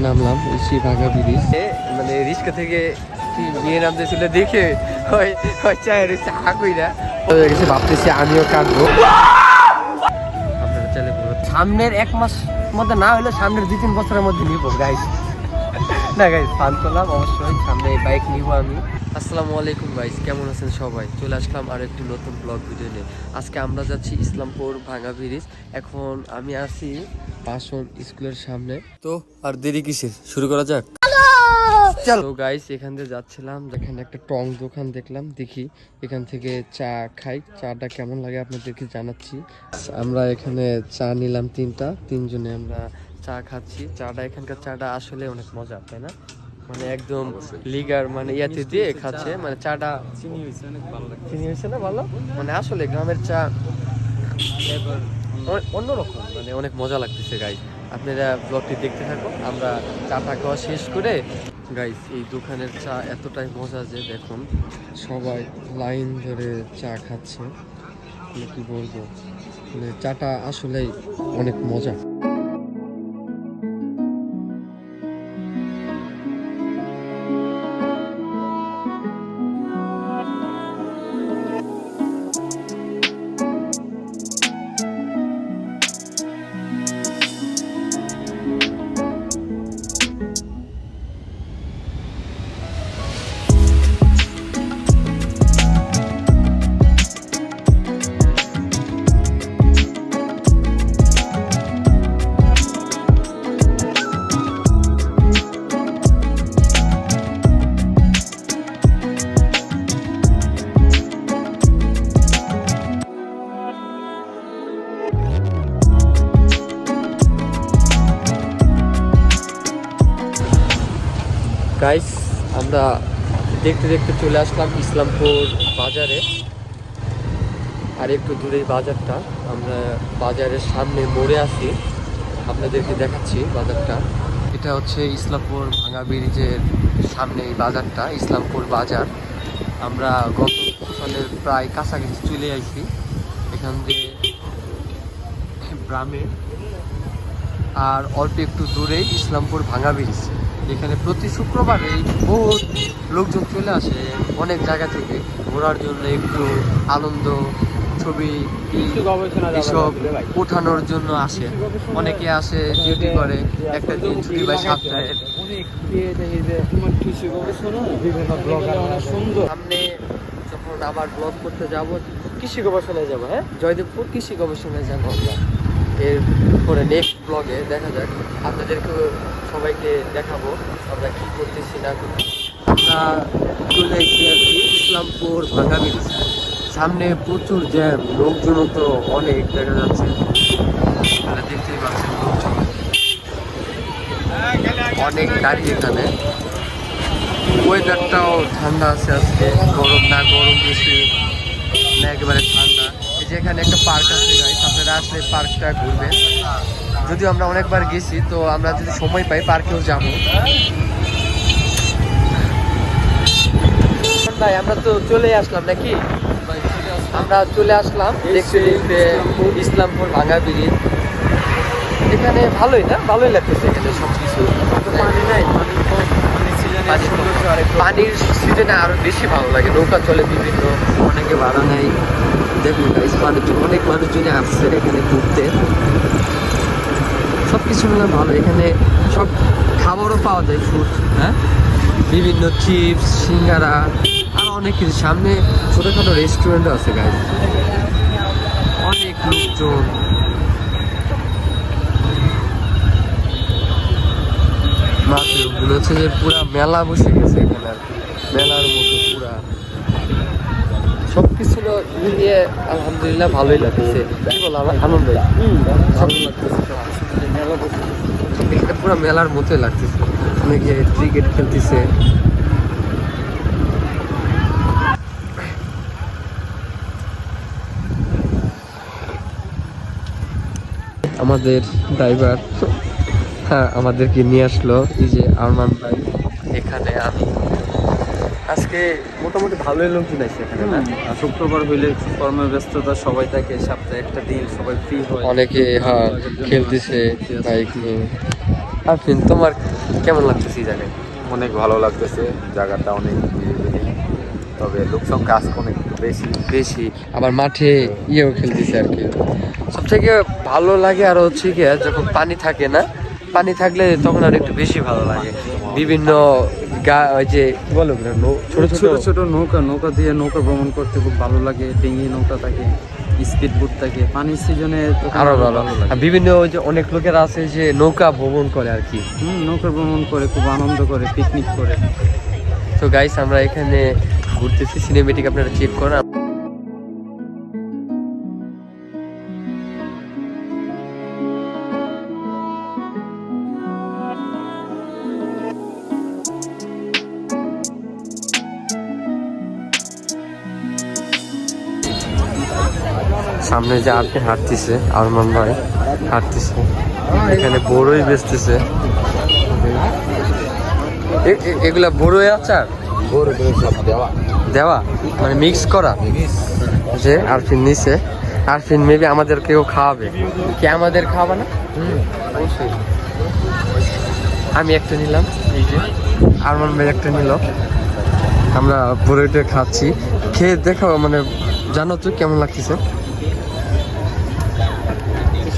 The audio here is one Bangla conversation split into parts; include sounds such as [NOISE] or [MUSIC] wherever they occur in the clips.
নামলাম এসি ভাঙা ব্রিজ মানে রিক্সা থেকে নিয়ে নামতেছিল দেখে চায়ের হা কইরা গেছে ভাবতেছি আমিও কাটবো আপনারা চলে সামনের এক মাস মধ্যে না হলে সামনের দুই তিন বছরের মধ্যে নিব গাইস [LAUGHS] না গাইস ফান করলাম অবশ্যই সামনে বাইক নিব আমি। আসসালামু আলাইকুম গাইস কেমন আছেন সবাই? চলে আসলাম আর একটি নতুন ব্লগ ভিডিও নিয়ে। আজকে আমরা যাচ্ছি ইসলামপুর ভাঙা ব্রিজ এখন আমি আছি বাসন স্কুলের সামনে। তো আর দেরি কিসের? শুরু করা যাক। চলো। গাইস এখান থেকে যাচ্ছিলাম যেখানে একটা টং দোকান দেখলাম দেখি এখান থেকে চা খাই। চাটা কেমন লাগে আপনাদেরকে জানাচ্ছি। আমরা এখানে চা নিলাম তিনটা তিনজনে আমরা চা খাচ্ছি। চাটা এখানকার চাটা আসলে অনেক মজা তাই না? মানে একদম লিগার মানে ইয়াতে দিয়ে খাচ্ছে মানে চাটা চিনি হয়েছে অনেক ভালো চিনি হয়েছে না ভালো? মানে আসলে গ্রামের চা অন্যরকম মানে অনেক মজা লাগতেছে গাই আপনারা ব্লগটি দেখতে থাকুন আমরা চাটা খাওয়া শেষ করে গাইস এই দোকানের চা এতটাই মজা যে দেখুন সবাই লাইন ধরে চা খাচ্ছে। মানে কি বলব? মানে চাটা আসলেই অনেক মজা। দেখতে দেখতে চলে আসলাম ইসলামপুর বাজারে। আর একটু দূরেই বাজারটা। আমরা বাজারের সামনে মোড়ে আছি। আপনাদেরকে দেখাচ্ছি বাজারটা। এটা হচ্ছে ইসলামপুর ভাঙা ব্রিজের সামনে এই বাজারটা, ইসলামপুর বাজার। আমরা গত সালের প্রায় কাছাকাছি চলে আসি এখান দিয়ে গ্রামে। আর অল্প একটু দূরেই ইসলামপুর ভাঙা ব্রিজ। এখানে প্রতি শুক্রবারে বহুত লোকজন চলে আসে অনেক জায়গা থেকে ঘোরার জন্য একটু আনন্দ ছবি এসব ওঠানোর জন্য আসে। অনেকে আসে ডিউটি করে একটা দিন ছুটি বা সপ্তাহের অনেক ইয়ে সামনে যখন আবার ব্লগ করতে যাব কৃষি গবেষণায় যাব হ্যাঁ? জয়দেবপুর কৃষি গবেষণায় যাব আমরা। এরপরে নেক্সট ব্লগে দেখা যাক। আপনাদেরকে সবাইকে দেখাবো আমরা কি করতেছি, না আমরা চলে এসেছি আর কি ইসলামপুর ভাঙা ব্রিজ সামনে প্রচুর জ্যাম, লোকজন তো অনেক দেখা যাচ্ছে। দেখতেই পাচ্ছেন লোকজন অনেক গাড়ি এখানে। ওয়েদারটাও ঠান্ডা আছে আজকে। গরম না গরম বেশি, না একেবারে ঠান্ডা। এই যে এখানে একটা পার্ক আছে গাইস আপনারা আসলে পার্কটা ঘুরবেন যদিও আমরা অনেকবার গেছি, তো আমরা যদি সময় পাই পার্কেও যাব। ভাই, আমরা তো চলে আসলাম নাকি? আমরা চলে আসলাম ইসলামপুর ভাঙা ব্রিজ এখানে ভালোই না? ভালোই লাগতেছে এখানে সব কিছু পানি নাই, পানি কম পানি সিজনে পানি সৌন্দর্য আরেক পানির সিজনে আরও বেশি ভালো লাগে। নৌকা চলে বিভিন্ন অনেকে ভাড়া নেয়। দেখুন guys, মানুষজন অনেক মানুষজনই আসছে এখানে ঘুরতে। সব কিছু মিলে ভালো। এখানে সব খাবারও পাওয়া যায় ফুড হ্যাঁ? বিভিন্ন চিপস সিঙ্গারা আর অনেক কিছু। সামনে ছোটোখাটো রেস্টুরেন্টও আছে গাইজ অনেক লোকজন। মনে হচ্ছে যে পুরা মেলা বসে গেছে এখানে আর কি। মেলার মতো পুরা। সব কিছু মিলিয়ে আলহামদুলিল্লাহ ভালোই লাগতেছে কি বলো আমার আনন্দ? ভালো লাগতেছে মেলা বসে এখানে পুরো মেলার মতোই লাগতেছে। অনেকে ক্রিকেট খেলতেছে। আমাদের ড্রাইভার আমাদেরকে নিয়ে আসলো এই যে আরমান ভাই এখানে আমি। আজকে মোটামুটি ভালোই লোকজন আছে এখানে না? আর শুক্রবার হইলে কর্মব্যস্ততা সবাই থাকে সপ্তাহে একটা দিন সবাই ফ্রি হয়। অনেকে হ্যাঁ খেলতেছে বাইক নিয়ে। আরফিন তোমার কেমন লাগতেছে এই জায়গায় অনেক ভালো লাগতেছে জায়গাটা অনেক তবে লোক সংখ্যা আজকে অনেক বেশি। বেশি আবার মাঠে ইয়েও খেলতেছে আর কি। সব থেকে ভালো লাগে আর হচ্ছে কি যখন পানি থাকে না? পানি থাকলে তখন আর একটু বেশি ভালো লাগে। বিভিন্ন গা ওই যে বলো? ছোট ছোট? ছোট নৌকা নৌকা দিয়ে নৌকা ভ্রমণ করতে খুব ভালো লাগে ডিঙি নৌকা থাকে স্পিড বোট থাকে পানির সিজনে আরও ভালো। বিভিন্ন ওই যে অনেক লোকের আছে যে নৌকা ভ্রমণ করে আর কি। হুম নৌকা ভ্রমণ করে খুব আনন্দ করে পিকনিক করে। তো গাইস আমরা এখানে ঘুরতেছি সিনেমেটিক আপনারা চেক করেন। সামনে যে আপনি হাঁটতেছে আরমান ভাই হাঁটতেছে। এখানে বড়ই বেচতেছে। এগুলা বড়ই আচার? দেওয়া। দেওয়া? মানে মিক্স করা? যে আরফিন নিছে। আরফিন মেবি আমাদের কেউ খাওয়াবে। কি আমাদের খাওয়াবে না? আমি একটা নিলাম। এই যে। আরমান ভাই একটা নিল। আমরা বড়ইটা খাচ্ছি। খেয়ে দেখো মানে জানো তো কেমন লাগতেছে?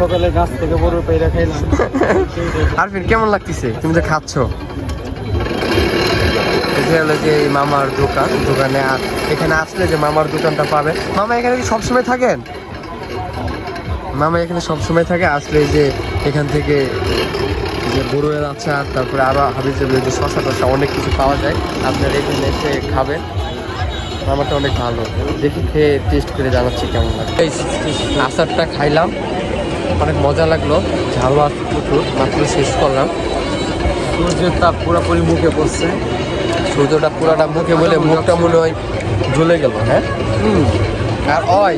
সকালে গাছ থেকে বড় পেয়ে খাইলাম। আরফিন, কেমন লাগতেছে? তুমি তো খাচ্ছ? যে মামার দোকান, দোকানে এখানে আসলে যে মামার দোকানটা পাবে মামা এখানে কি সবসময় থাকেন? মামা এখানে সবসময় থাকে, আসলে যে এখান থেকে যে বড়ুয়ের আচার, তারপরে আরও হাবিজাবির যে শশা টশা অনেক কিছু পাওয়া যায়। আপনার এখানে এসে খাবেন। মামাটা অনেক ভালো। দেখি খেয়ে টেস্ট করে জানাচ্ছি কেমন লাগে আচারটা খাইলাম। অনেক মজা লাগল। ঝালও আছে প্রচুর মাত্র শেষ করলাম। সূর্যের তাপ পুরোপুরি মুখে পড়ছে। সূর্যটা পুরাটা মুখে বলে মুখটা মনে হয় জ্বলে গেল হ্যাঁ? আর ওই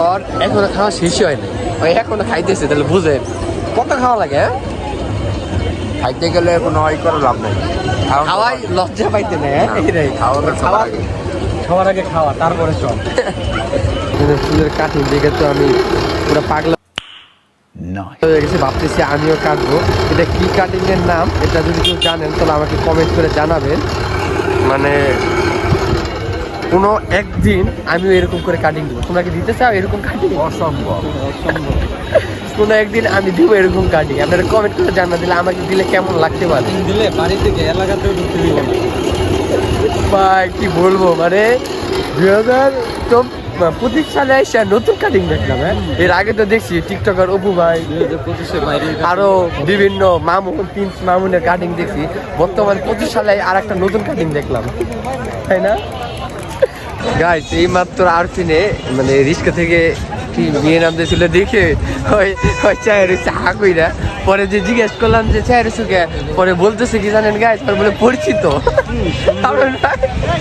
ওর এখনও খাওয়া শেষই হয়নি। ওই এখনও খাইতেছে তাহলে বুঝে। কত খাওয়া লাগে হ্যাঁ? খাইতে গেলে কোনো হয় করে লাভ নাই। খাওয়াই লজ্জা পাইতে নেই হ্যাঁ? আগে। খাওয়ার আগে খাওয়া তারপরে চল। [LAUGHS] কাটিং দেখে তো আমি পুরো পাগলা হয়ে গেছে ভাবতেছি আমিও কাটবো এটা কি কাটিং এর নাম? এটা যদি কেউ জানেন তাহলে আমাকে কমেন্ট করে জানাবেন। মানে কোনো একদিন আমিও এরকম করে কাটিং দেবো তোমরা কি দিতে চাও এরকম কাটিং অসম্ভব। [LAUGHS] কোনো একদিন আমি দিব এরকম কাটিং আপনারা কমেন্ট করে জানা দিলে আমাকে দিলে কেমন লাগতে পারে? দিলে বাড়ি থেকে এলাকাতেও ঢুকতে দিব ভাই কি বলব মানে দুই হাজার পঁচিশ সালে এসে নতুন কাটিং দেখলাম হ্যাঁ? এর আগে তো দেখছি টিকটকার অপু ভাই আরও বিভিন্ন মামুন তিন মামুনের কাটিং দেখছি। বর্তমান পঁচিশ সালে আর একটা নতুন কাটিং দেখলাম। তাই না? গাইস এই মাত্র আরফিনে মানে রিস্কা থেকে কি মেয়ে নামতে ছিল দেখে ওই ওই চায়ের রয়েছে হা কইরা পরে যে জিজ্ঞেস করলাম যে চায়ের সুকে পরে বলতেছে কি জানেন গাইস পরে বলে পরিচিত। আমরা না-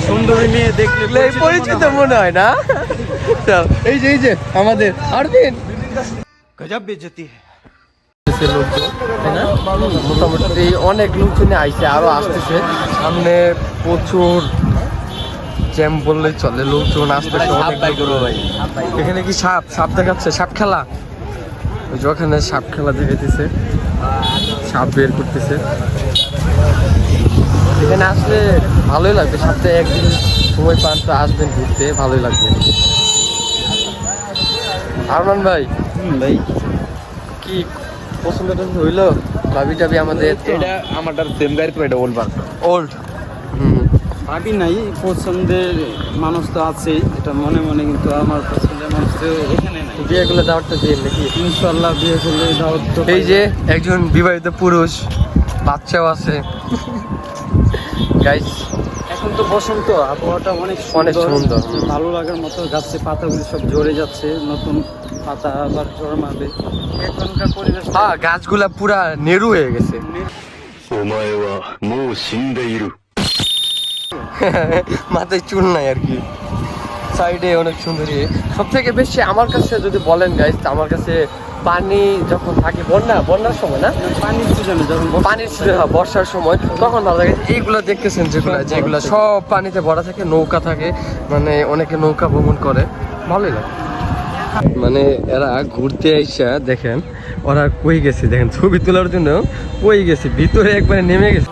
সুন্দরী মেয়ে দেখলে পরিচিত মনে হয় না? এই যে এই যে আমাদের। আরফিন গজব বেজতি মোটামুটি অনেক লোকজনে আইছে আরও আসতেছে। সামনে প্রচুর জ্যাম বললেই চলে লোকজন আসতেছে অনেক এখানে কি সাপ? সাপ দেখাচ্ছে সাপ খেলা? ওই ওখানে সাপ খেলা দেখাইতেছে। সাপ বের করতেছে। এখানে আসলে ভালোই লাগবে সপ্তাহে একদিন সময় পান তো আসবেন ঘুরতে ভালোই লাগবে। আরমান ভাই ভাই। কি পছন্দ টছন্দ হইল? ভাবি টাবি আমাদের এটা আমারটার সেম গাড়ি তো এটা ওল্ড বার ওল্ড হুম। ভাবি নাই পছন্দের মানুষ তো আছেই। এটা মনে মনে কিন্তু আমার পছন্দের মানুষ তো এখানে নাই। বিয়েগুলো দাওয়ারটা দিয়ে নাকি? ইনশাল্লাহ বিয়ে করলে দাওয়াত তো এই যে একজন বিবাহিত পুরুষ বাচ্চাও আছে। [LAUGHS] গাইস এখন তো বসন্ত আবহাওয়াটা অনেক সুন্দর। ভালো লাগার মতো পাতাগুলি সব ঝরে যাচ্ছে নতুন পাতা আবার এখনকার পরিবেশ হ্যাঁ গাছগুলা পুরা নেরু হয়ে গেছে। [LAUGHS] মাথায় চুন নাই আর কি। সাইডে অনেক সুন্দরী। সব থেকে বেশি আমার কাছে যদি বলেন গাইজ আমার কাছে পানি যখন থাকে বন্যা বন্যার সময় না? পানির সিজনে যখন পানির সিজন হয় বর্ষার সময় তখন ভালো লাগে। এইগুলো দেখতেছেন যেগুলো যেগুলো সব পানিতে ভরা থাকে নৌকা থাকে মানে অনেকে নৌকা ভ্রমণ করে। ভালোই লাগে। মানে এরা ঘুরতে আইসা দেখেন ওরা কই গেছে? দেখেন ছবি তোলার জন্য কই গেছে? ভিতরে একবারে নেমে গেছে।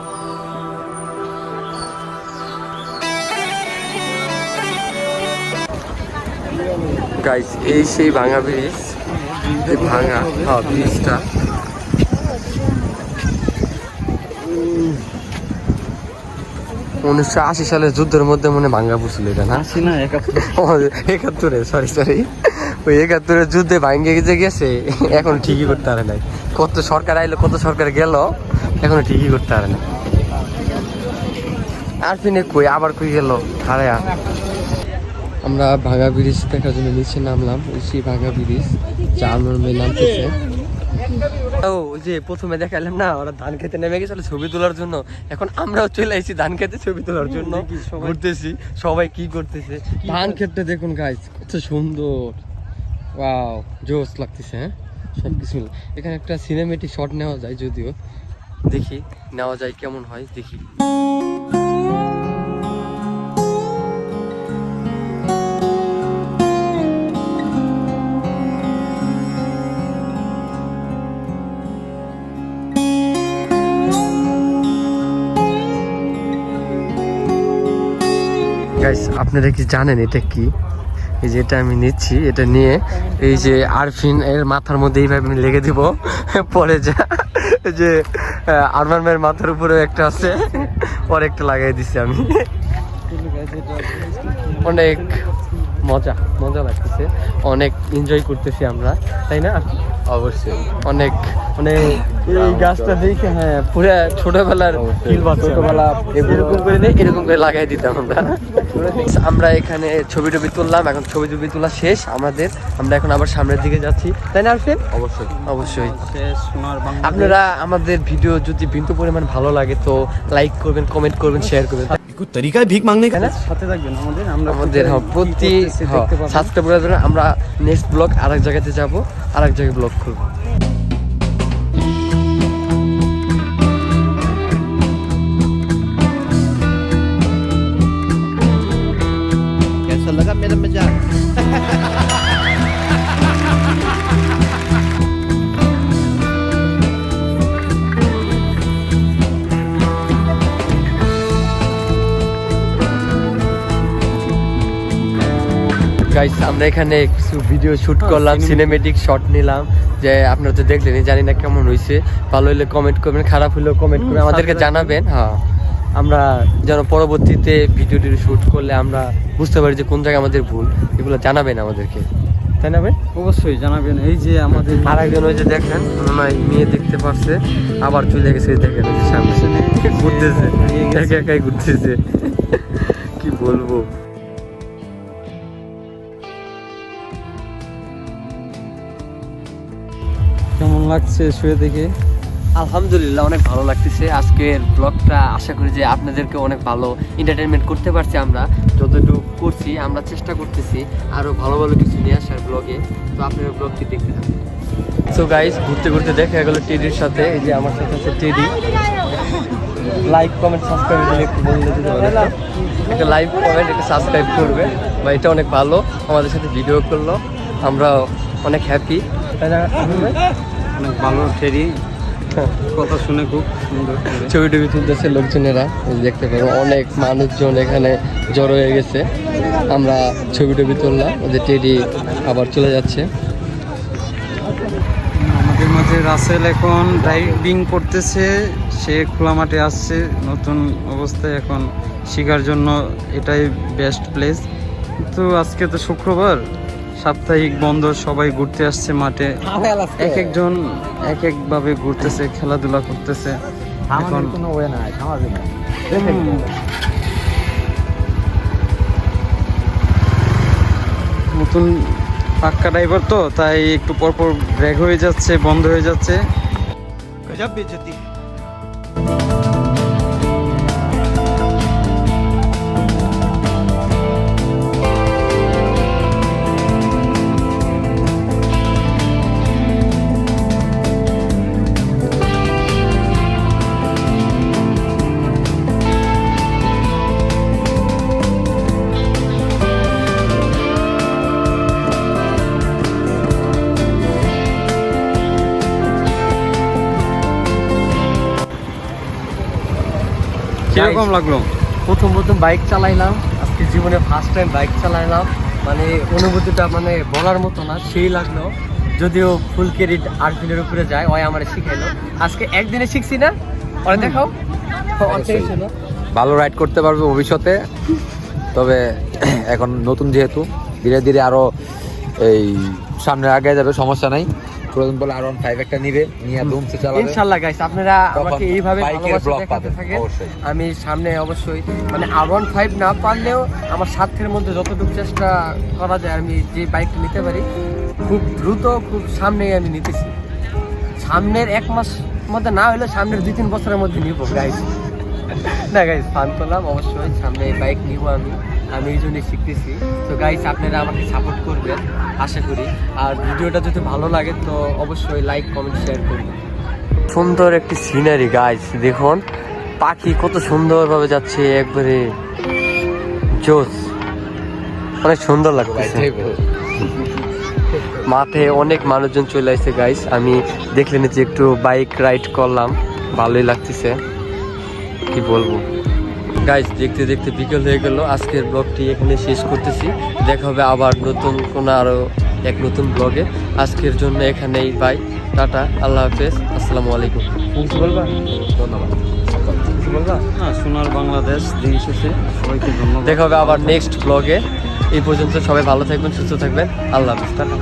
গাইস এই সেই ভাঙা ব্রিজ এই ভাঙা হ্যাঁ ব্রিজটা উনিশশো আশি সালের যুদ্ধের মধ্যে মনে ভাঙ্গা পড়ছিল এটা না? আসি না একাত্তরে। সরি সরি ওই একাত্তরের যুদ্ধে ভাঙ্গে গেছে গেছে এখন ঠিকই করতে পারে নাই। কত সরকার আইলো কত সরকার গেল এখন ঠিকই করতে পারে না আর ফিনে কই আবার কই গেল? আরে আ। আমরা ভাঙা ব্রিজ দেখার জন্য নিচে নামলাম ওই সেই ভাঙা ব্রিজ ও যে প্রথমে দেখালাম না ওরা ধান খেতে নেমে গেছিল ছবি তোলার জন্য। এখন আমরাও চলে এসেছি ধান খেতে ছবি তোলার জন্য। ঘুরতেছি সবাই কি করতেছে। ধান খেতে দেখুন গাইস কত সুন্দর। ওয়াও জোস লাগতেছে হ্যাঁ? সব কিছু এখানে একটা সিনেমেটিক শট নেওয়া যায় যদিও। দেখি নেওয়া যায় কেমন হয় দেখি। আপনারা কি জানেন এটা কি? এই যে এটা আমি নিচ্ছি, এটা নিয়ে এই যে আরফিন এর মাথার মধ্যে এইভাবে আমি লেগে দিব। পরে যা যে আরমান ভাইয়ের মাথার উপরে একটা আছে, পরে একটা লাগাই দিছি আমি। অনেক মজা মজা লাগতেছে। অনেক এনজয় করতেছি আমরা, তাই না? অবশ্যই। অনেক মানে এই গাছটা দেখে হ্যাঁ পুরো ছোটবেলার ছোটবেলা এরকম করে নেই এরকম করে লাগাই দিতাম আমরা। আমরা এখানে ছবি টবি তুললাম এখন ছবি টবি তোলা শেষ। আমাদের আমরা এখন আবার সামনের দিকে যাচ্ছি। তাই না আরফিন অবশ্যই। অবশ্যই। আপনারা আমাদের ভিডিও যদি বিন্দু পরিমাণ ভালো লাগে তো লাইক করবেন কমেন্ট করবেন শেয়ার করবেন। ভিক্ষুর তরিকায় ভিক মাংনে গেলে হ্যাঁ, সাথে থাকবেন আমাদের আমরা আমাদের হ্যাঁ, প্রতি হ্যাঁ, আমরা নেক্সট ব্লগ আরেক জায়গাতে যাব আরেক জায়গায় ব্লগ করব। গাইস আমরা এখানে কিছু ভিডিও শুট করলাম সিনেমেটিক শট নিলাম যে আপনারা তো দেখলেন জানি না কেমন হয়েছে ভালো হলে কমেন্ট করবেন খারাপ হলেও কমেন্ট করবেন আমাদেরকে জানাবেন হ্যাঁ। আমরা যেন পরবর্তীতে ভিডিও টিডিও শুট করলে আমরা বুঝতে পারি যে কোন জায়গায় আমাদের ভুল এগুলো জানাবেন আমাদেরকে। তাই না ভাই? অবশ্যই জানাবেন। এই যে আমাদের আর একজন ওই যে দেখেন হয় মেয়ে দেখতে পারছে আবার চলে গেছে দেখেন সামনে। [LAUGHS] ঘুরতেছে। একা একাই ঘুরতেছে। কি বলব? লাগছে শুয়ে থেকে আলহামদুলিল্লাহ, অনেক ভালো লাগতেছে। আজকের ব্লগটা আশা করি যে আপনাদেরকে অনেক ভালো এন্টারটেনমেন্ট করতে পারছি আমরা। যতটুকু করছি, আমরা চেষ্টা করতেছি আরও ভালো ভালো কিছু নিয়ে আসার ব্লগে তো আপনারা ব্লগটি দেখতে থাকুন। সো গাইস ঘুরতে ঘুরতে দেখা গেল টেডির সাথে। এই যে আমার সাথে আছে টেডি। লাইক কমেন্ট সাবস্ক্রাইব দিলে একটু বললে দিতে একটা লাইক কমেন্ট একটা সাবস্ক্রাইব করবে। বা এটা অনেক ভালো। আমাদের সাথে ভিডিও করল। আমরা অনেক হ্যাপি তাই না? অনেক ভালো টেরি কথা শুনে খুব সুন্দর ছবি টবি তুলতেছে লোকজনেরা দেখতে পাবো অনেক মানুষজন এখানে জড়ো হয়ে গেছে। আমরা ছবি টবি তুললাম ওদের টেডি আবার চলে যাচ্ছে। আমাদের মাঝে রাসেল এখন ড্রাইভিং করতেছে সে খোলা মাঠে আসছে নতুন অবস্থায় এখন শেখার জন্য এটাই বেস্ট প্লেস তো আজকে তো শুক্রবার সাপ্তাহিক বন্ধ সবাই ঘুরতে আসছে মাঠে। এক একজন এক একভাবে ঘুরতেছে খেলাধুলা করতেছে। এখন নতুন পাক্কা ড্রাইভার তো তাই একটু পরপর ব্রেক হয়ে যাচ্ছে বন্ধ হয়ে যাচ্ছে। গজব বেজতি। কীরকম লাগল? প্রথম প্রথম বাইক চালাইলাম। আজকে জীবনে ফার্স্ট টাইম বাইক চালাইলাম। মানে অনুভূতিটা মানে বলার মতো না সেই লাগল। যদিও ফুল ক্রেডিট আর্জুনের উপরে যায় ওই আমার শিখাইলো। আজকে একদিনে শিখছি না? ওরা দেখাও। ভালো রাইড করতে পারবে ভবিষ্যতে। তবে এখন নতুন যেহেতু ধীরে ধীরে আরও এই সামনে আগে যাবে সমস্যা নাই। প্রয়োজন বলে আর ওয়ান ফাইভ একটা নিবে নিয়ে ধুমসে চালাবে। ইনশাল্লাহ গাইস আপনারা আমাকে এইভাবে বাইকের ভালোবাসা ব্লগ দেখাতে থাকেন। অবশ্যই। আমি সামনে অবশ্যই মানে আর ওয়ান ফাইভ না পারলেও আমার সাধ্যের মধ্যে যতটুকু চেষ্টা করা যায় আমি যে বাইকটা নিতে পারি খুব দ্রুত খুব সামনেই আমি নিতেছি। সামনের এক মাস মধ্যে না হলে সামনের দুই তিন বছরের মধ্যে নিব গাইস না গাইস ফান করলাম অবশ্যই সামনে বাইক নিব আমি। আমি এই জন্যই শিখতেছি। তো গাইস আপনারা আমাকে সাপোর্ট করবেন আশা করি। আর ভিডিওটা যদি ভালো লাগে তো অবশ্যই লাইক কমেন্ট শেয়ার করবেন। সুন্দর একটি সিনারি গাইস দেখুন। পাখি কত সুন্দরভাবে যাচ্ছে একবারে জোস। অনেক সুন্দর লাগতেছে। মাঠে অনেক মানুষজন চলে আসছে গাইস আমি দেখলেন যে একটু বাইক রাইড করলাম। ভালোই লাগতেছে। কি বলব? গাইস দেখতে দেখতে বিকেল হয়ে গেল। আজকের ব্লগটি এখানে শেষ করতেছি। দেখা হবে আবার নতুন কোনো আরও এক নতুন ব্লগে আজকের জন্য এখানেই বাই টাটা আল্লাহ হাফেজ আসসালামু আলাইকুম। কিছু বলবা? ধন্যবাদ। কিছু বলবা? না সোনার বাংলাদেশ দিন শেষে। সবাইকে ধন্যবাদ। দেখা হবে আবার নেক্সট ব্লগে এই পর্যন্ত সবাই ভালো থাকবেন সুস্থ থাকবেন। আল্লাহ হাফেজ টাটা।